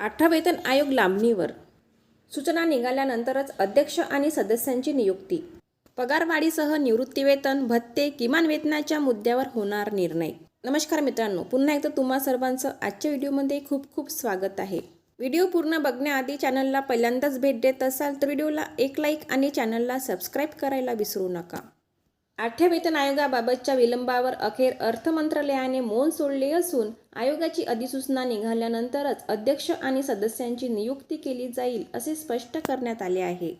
आठवा वेतन आयोग लांबणीवर. सूचना निघाल्यानंतरच अध्यक्ष आणि सदस्यांची नियुक्ती. पगारवाढीसह निवृत्तीवेतन भत्ते किमान वेतनाच्या मुद्द्यावर होणार निर्णय. नमस्कार मित्रांनो पुन्हा एकदा तुम्हा सर्वांचं आजच्या व्हिडिओमध्ये खूप खूप स्वागत आहे. व्हिडिओ पूर्ण बघण्याआधी चॅनलला पहिल्यांदाच भेट देत असाल तर व्हिडिओला एक लाईक आणि चॅनलला सबस्क्राईब करायला विसरू नका. आठव्या वेतन आयोगाबाबतच्या विलंबावर अखेर अर्थ मंत्रालयाने मौन सोडले असून आयोगाची अधिसूचना निघाल्यानंतरच अध्यक्ष आणि सदस्यांची नियुक्ती केली जाईल असे स्पष्ट करण्यात आले आहे.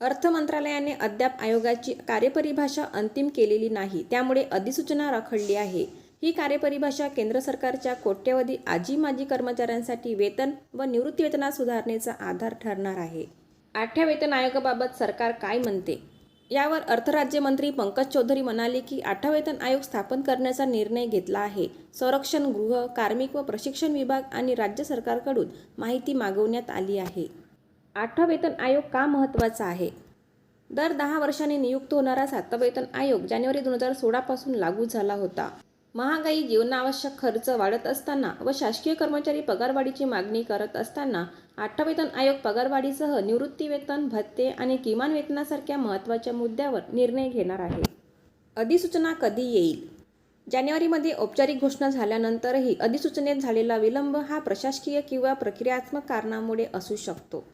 अर्थ मंत्रालयाने अद्याप आयोगाची कार्यपरिभाषा अंतिम केलेली नाही त्यामुळे अधिसूचना रखडली आहे. ही कार्यपरिभाषा केंद्र सरकारच्या कोट्यवधी आजी माजी कर्मचाऱ्यांसाठी वेतन व निवृत्तीवेतनात सुधारणेचा आधार ठरणार आहे. आठव्या वेतन आयोगाबाबत सरकार काय म्हणते? यावर अर्थराज्यमंत्री पंकज चौधरी म्हणाले की आठवा वेतन आयोग स्थापन करण्याचा निर्णय घेतला आहे. संरक्षण गृह कार्मिक व प्रशिक्षण विभाग आणि राज्य सरकारकडून माहिती मागवण्यात आली आहे. आठवा वेतन आयोग का महत्त्वाचा आहे? दर दहा वर्षांनी नियुक्त होणारा सातवा वेतन आयोग जानेवारी दोन हजार सोळापासून लागू झाला होता. महागाई जीवनावश्यक खर्च वाढत असताना व शासकीय कर्मचारी पगारवाढीची मागणी करत असताना आठवा वेतन आयोग पगारवाढीसह निवृत्तीवेतन भत्ते आणि किमान वेतनासारख्या महत्त्वाच्या मुद्द्यावर निर्णय घेणार आहे. अधिसूचना कधी येईल? जानेवारीमध्ये औपचारिक घोषणा झाल्यानंतरही अधिसूचनेत झालेला विलंब हा प्रशासकीय किंवा प्रक्रियात्मक कारणामुळे असू शकतो.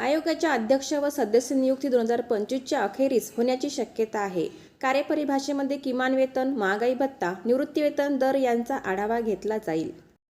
आयोगाच्या अध्यक्ष व सदस्य नियुक्ती दोन हजार पंचवीसच्या अखेरीस होण्याची शक्यता आहे. कार्यपरिभाषेमध्ये किमान वेतन महागाई भत्ता निवृत्तीवेतन दर यांचा आढावा घेतला जाईल.